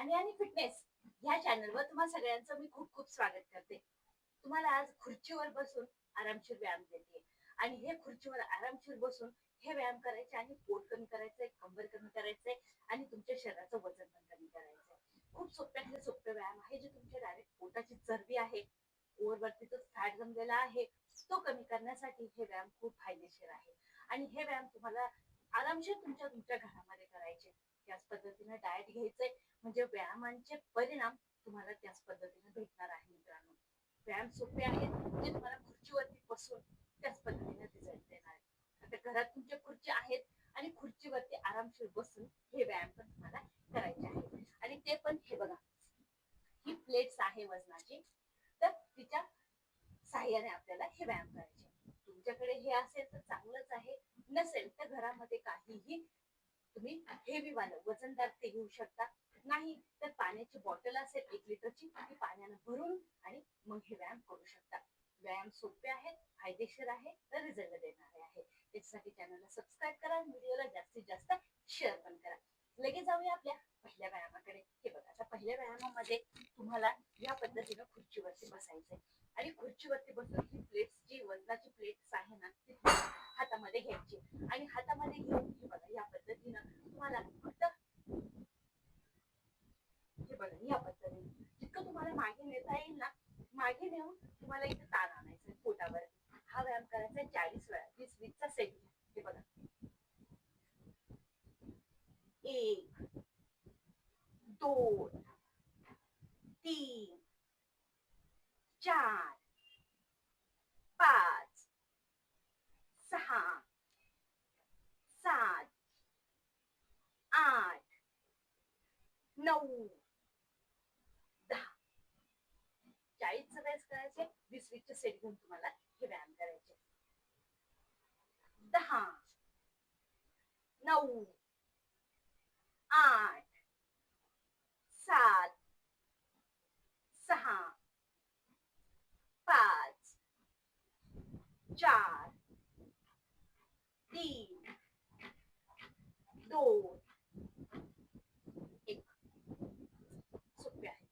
गाणे आणि फिटनेस या चॅनलवर तुम्हा सगळ्यांचं मी खूप खूप स्वागत करते. तुम्हाला आज खुर्चीवर बसून आरामशीर व्यायाम देते. आणि हे खुर्चीवर आरामशीर बसून हे व्यायाम करायचे आणि पोट कमी करायचंय कंबर कमी करायचंय आणि तुमच्या शरीराचं वजन पण कमी करायचंय. खूप सोप्यातले सोपे व्यायाम आहे जे तुमच्या डायरेक्ट पोटाची चरबी आहे. ओरवरती जो फॅट जमलेला आहे तो कमी करण्यासाठी हे व्यायाम खूप फायदेशीर आहे. आणि हे व्यायाम तुम्हाला आरामशीर तुमच्या तुमच्या घरामध्ये करायचे. त्याच पद्धतीने डाएट घ्यायचंय. म्हणजे व्यायामांचे परिणाम तुम्हाला त्याच पद्धतीने भेटणार आहे मित्रांनो. व्यायाम सोपे आहेत म्हणजे तुम्हाला खुर्चीवरती बसून त्याच पद्धतीने रिझल्ट देणार आहे आता घरात तुमच्या खुर्ची आहेत आणि खुर्चीवरती आरामशीर बसून हे व्यायाम पण तुम्हाला करायचे आहे आणि ते पण हे बघा ही प्लेट्स आहे वजनाची. तर तिच्या साह्याने आपल्याला हे व्यायाम करायचे. तुमच्याकडे हे असेल तर चांगलंच आहे. नसेल तर घरामध्ये काहीही तुम्ही हेवी वालं वजनदार ते घेऊ शकता. नाही तर पाण्याची बॉटल असेल एक लिटरची ती पाण्यानं भरून आणि मग हे व्यायाम करू शकता. व्यायाम सोपे आहेत फायदेशीर आहे तर रिझल्ट देणारे आहे त्याच्यासाठी चॅनलला सबस्क्राईब करा व्हिडिओला जास्तीत जास्त शेअर पण करा. लगेच जाऊया आपल्या पहिल्या व्यायामाकडे. हे बघा आता पहिल्या व्यायामामध्ये तुम्हाला या पद्धतीनं खुर्चीवरती बसायचंय. आणि खुर्चीवरती बसून ही प्लेट्स जी वजनाची प्लेट्स आहे ना ती हातामध्ये घ्यायची. आणि हातामध्ये घेऊन हे बघा या पद्धतीनं तुम्हाला फक्त हे बघा या पद्धतीने. जितकं तुम्हाला मागे नेता येईल ना मागे नेऊन तुम्हाला इथे ताण आणायचं पोटावर हा व्यायाम करायचा चाळीस वेळा वीस वीसचा सेट हे बघा एक दोन तीन चार पाच सहा सात आठ नऊ. दहा. चाळीस वेळेस करायचे वीस वीसचे सेट घेऊन तुम्हाला हे व्यायाम करायचे. दहा. नऊ. आठ सात सहा पाच चार तीन दोन एक सोपे आहे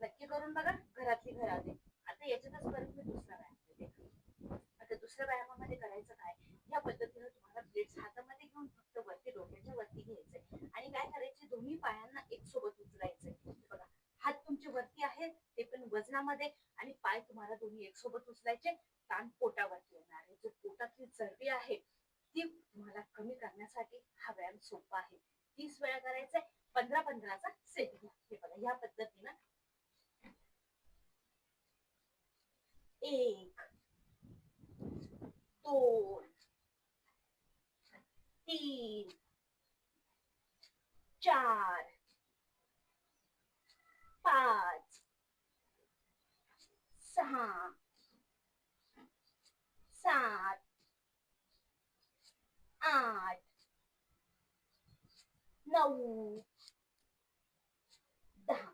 नक्की करून बघा घरातली घरात आता याच्यातच परत मी दुसरा व्यायाम देते आता दुसऱ्या व्यायामामध्ये करायचं काय? या पद्धतीने तुम्हाला प्लेट्स हातामध्ये घेऊन फक्त वरती डोक्याच्या वरती घ्यायचंय. आणि काय करायचे? दोन्ही पायांना एक सोबत उचलायचंय. बघा हात तुमचे वरती आहेत ते पण वजनामध्ये आणि पाय तुम्हाला दोन्ही एक सोबत उचलायचे. ताण पोटावरती येणार आहे. जो पोटातली चरबी आहे ती तुम्हाला कमी करण्यासाठी हा व्यायाम सोपा आहे. तीस वेळा करायचा आहे पंधरा पंधराचा सेट घ्या. हे बघा या पद्धतीनं एक दोन तीन चार पाच सहा सात आठ नऊ दहा.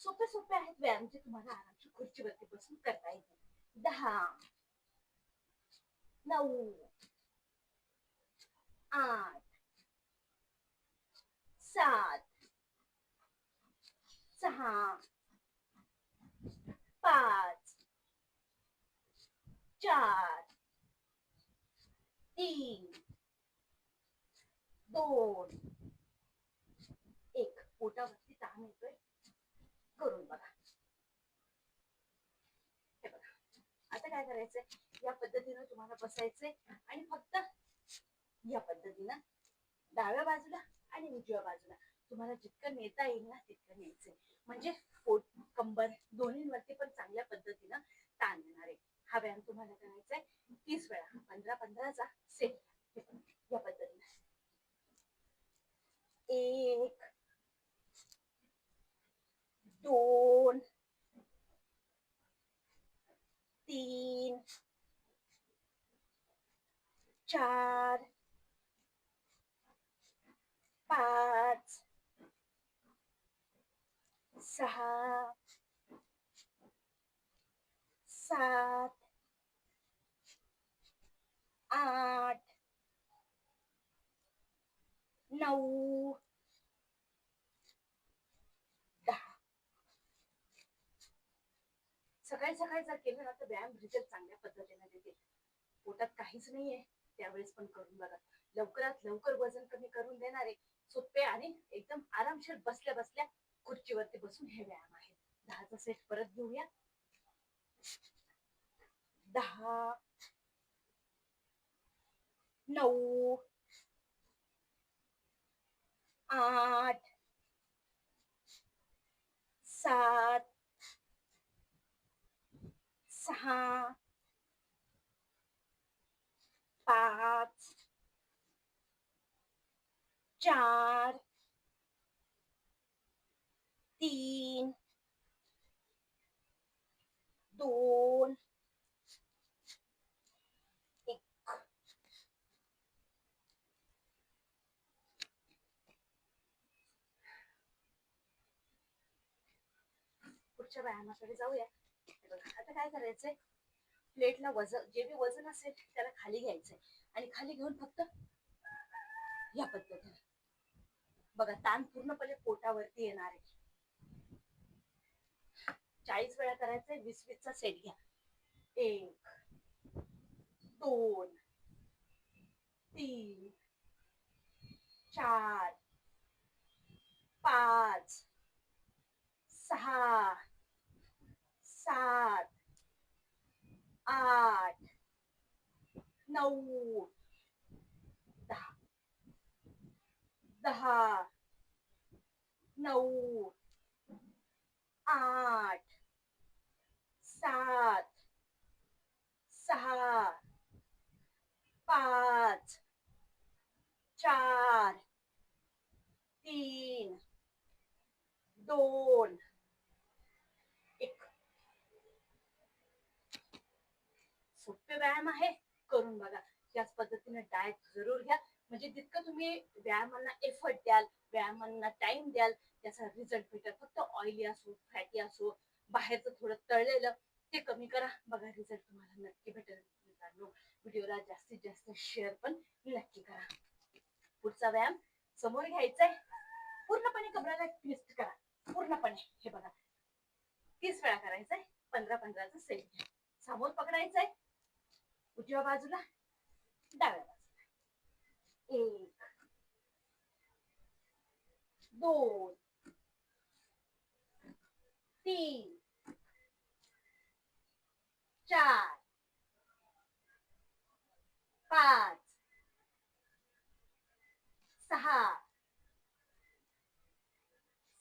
सोपे सोपे आहेत व्यायाम जे तुम्हाला आराम. खुर्चीवरती बसून करता येते. दहा. नऊ. आठ. सात. सहा. पाच. चार. तीन. दोन. एक. पोटावरती ताण येतोय. करून बघा हे बघा आता काय करायचंय? या पद्धतीनं तुम्हाला बसायचंय आणि फक्त या पद्धतीनं डाव्या बाजूला आणि उजव्या बाजूला तुम्हाला जितकं नेता येईल ना तितकं न्यायचंय. म्हणजे पोट कंबर दोन्हीवरती पण चांगल्या पद्धतीनं चार पाच सहा सात आठ नऊ दहा. सकाळी सकाळी जर केलं ना तर व्यायाम रिझल्ट चांगल्या पद्धतीने देते. पोटात काहीच नाहीये. त्यावेळेस पण करून बघा. लवकरात लवकर वजन कमी करून देणारे सोपे आणि एकदम आरामशीर बसल्या बसल्या खुर्चीवरती बसून हे व्यायाम आहे दहाचा सेट परत घेऊया. दहा नऊ आठ सात सहा पाच चार तीन दोन एक. पुढच्या व्यायामाकडे जाऊया. आता काय करायचंय? प्लेटला वजन जे बी वजन असेल त्याला खाली घ्यायचंय. आणि खाली घेऊन फक्त या पद्धतीने. बघा ताण पूर्णपणे पोटावरती येणार आहे. चाळीस वेळा करायचंय वीस वीसचा सेट घ्या. एक दोन तीन चार पाच सहा दहा नऊ आठ सात सहा पाच चार तीन दोन एक सोपे व्यायाम आहे त्याच पद्धतीने डाएट जरूर घ्या. म्हणजे जितकं तुम्ही व्यायामांना एफर्ट द्याल व्यायामांना टाइम द्याल त्याचा रिझल्ट भेटेल. फक्त ऑइली असो फॅटी असो बाहेरचं थोडं तळलेलं ते कमी करा. बघा रिझल्ट तुम्हाला नक्की भेटेल मित्रांनो. व्हिडिओला जास्तीत जास्त शेअर पण नक्की करा. पुढचा व्यायाम समोर घ्यायचाय. पूर्णपणे कमराला ट्विस्ट करा. पूर्णपणे. हे बघा. तीस वेळा करायचंय. पंधरा पंधराचा सेट घ्या समोर पकडायचंय. उजव्या बाजूला. डाव्या बाजूला एक दोन तीन चार पाच सहा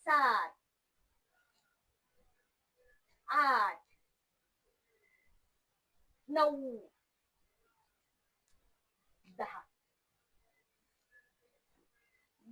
सात आठ नऊ दहा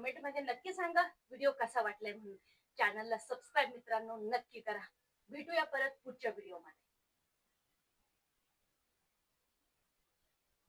कमेंटमध्ये नक्की सांगा. व्हिडिओ कसा वाटलाय म्हणून. चॅनलला सबस्क्राईब मित्रांनो नक्की करा. भेटूया परत पुढच्या व्हिडिओमध्ये.